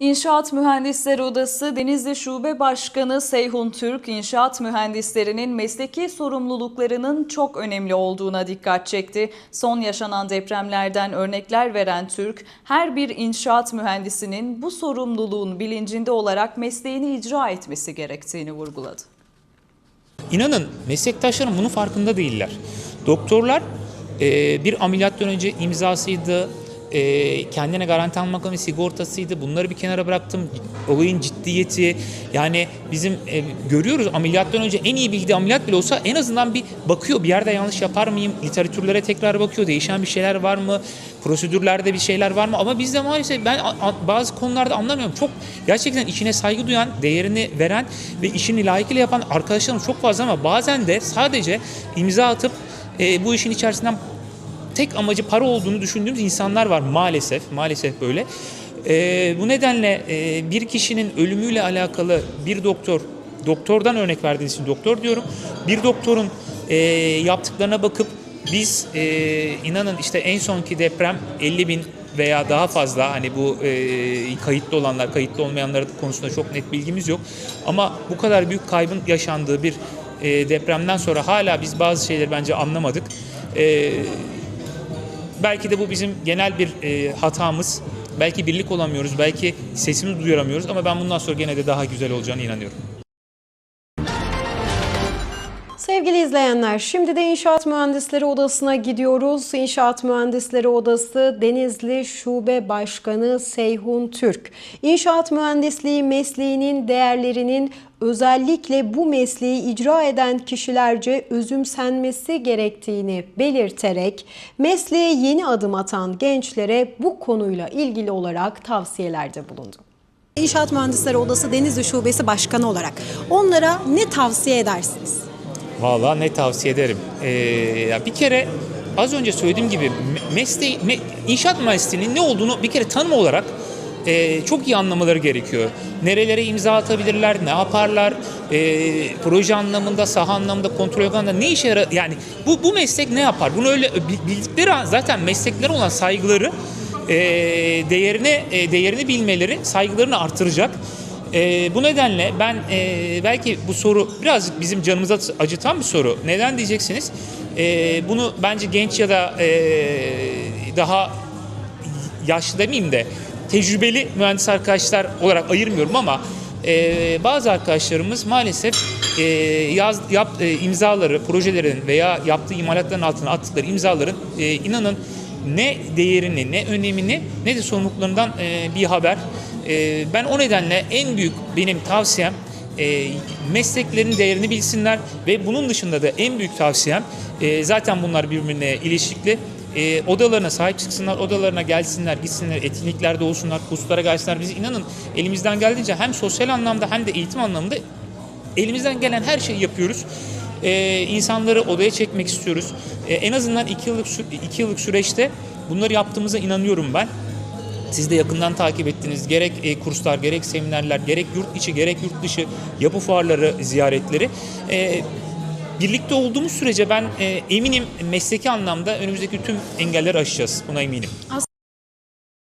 İnşaat Mühendisleri Odası Denizli Şube Başkanı Seyhun Türk, inşaat mühendislerinin mesleki sorumluluklarının çok önemli olduğuna dikkat çekti. Son yaşanan depremlerden örnekler veren Türk, her bir inşaat mühendisinin bu sorumluluğun bilincinde olarak mesleğini icra etmesi gerektiğini vurguladı. İnanın meslektaşlarım bunun farkında değiller. Doktorlar bir ameliyattan önce imzasıydı, e, kendine garanti almak için sigortasıydı. Bunları bir kenara bıraktım. Olayın ciddiyeti yani bizim e, görüyoruz ameliyattan önce en iyi bildiği ameliyat bile olsa en azından bir bakıyor bir yerde yanlış yapar mıyım? Literatürlere tekrar bakıyor. Değişen bir şeyler var mı? Prosedürlerde bir şeyler var mı? Ama bizde maalesef ben bazı konularda anlamıyorum. Çok gerçekten işine saygı duyan, değerini veren ve işini layıkıyla yapan arkadaşlarım çok fazla ama bazen de sadece imza atıp e, bu işin içerisinden tek amacı para olduğunu düşündüğümüz insanlar var maalesef. Maalesef böyle. Ee, bu nedenle e, bir kişinin ölümüyle alakalı bir doktor, doktordan örnek verdiğiniz için doktor diyorum. Bir doktorun e, yaptıklarına bakıp biz e, inanın işte en sonki deprem 50 bin veya daha fazla hani bu e, kayıtlı olanlar, kayıtlı olmayanlar konusunda çok net bilgimiz yok. Ama bu kadar büyük kaybın yaşandığı bir e, depremden sonra hala biz bazı şeyleri bence anlamadık. E, Belki de bu bizim genel bir e, hatamız. Belki birlik olamıyoruz, belki sesimizi duyuramıyoruz ama ben bundan sonra gene de daha güzel olacağına inanıyorum. Sevgili izleyenler, şimdi de İnşaat Mühendisleri Odası'na gidiyoruz. İnşaat Mühendisleri Odası Denizli Şube Başkanı Seyhun Türk. İnşaat mühendisliği mesleğinin değerlerinin özellikle bu mesleği icra eden kişilerce özümsenmesi gerektiğini belirterek mesleğe yeni adım atan gençlere bu konuyla ilgili olarak tavsiyelerde bulundu. İnşaat Mühendisleri Odası Denizli Şubesi Başkanı olarak onlara ne tavsiye edersiniz? Vallahi ne tavsiye ederim. Ee, ya bir kere az önce söylediğim gibi me- mesleği, me- inşaat mühendisliğinin ne olduğunu bir kere tanım olarak e, çok iyi anlamaları gerekiyor. Nerelere imza atabilirler, ne yaparlar, e, proje anlamında, saha anlamında, kontrol anlamında ne işe yarar? Yani bu, bu meslek ne yapar? Bunu öyle bi- bildikleri an zaten mesleklere olan saygıları e, değerini e, değerini bilmeleri saygılarını artıracak. E, bu nedenle ben e, belki bu soru birazcık bizim canımıza acıtan bir soru. Neden diyeceksiniz? E, bunu bence genç ya da e, daha yaşlı demeyeyim de tecrübeli mühendis arkadaşlar olarak ayırmıyorum ama e, bazı arkadaşlarımız maalesef e, yaz, yap, e, imzaları, projelerin veya yaptığı imalatların altına attıkları imzaların e, inanın ne değerini, ne önemini, ne de sorumluluklarından e, bir haber. E, ben o nedenle en büyük benim tavsiyem e, mesleklerin değerini bilsinler ve bunun dışında da en büyük tavsiyem e, zaten bunlar birbirine ilişkili. E, odalarına sahip çıksınlar, odalarına gelsinler, gitsinler, etkinliklerde olsunlar, kurslara gelsinler. Biz inanın elimizden geldiğince hem sosyal anlamda hem de eğitim anlamında elimizden gelen her şeyi yapıyoruz. Ee, insanları odaya çekmek istiyoruz. Ee, en azından iki yıllık iki yıllık süreçte bunları yaptığımıza inanıyorum ben. Siz de yakından takip ettiniz. Gerek e, kurslar, gerek seminerler, gerek yurt içi, gerek yurt dışı yapı fuarları, ziyaretleri. Ee, birlikte olduğumuz sürece ben e, eminim mesleki anlamda önümüzdeki tüm engelleri aşacağız. Buna eminim.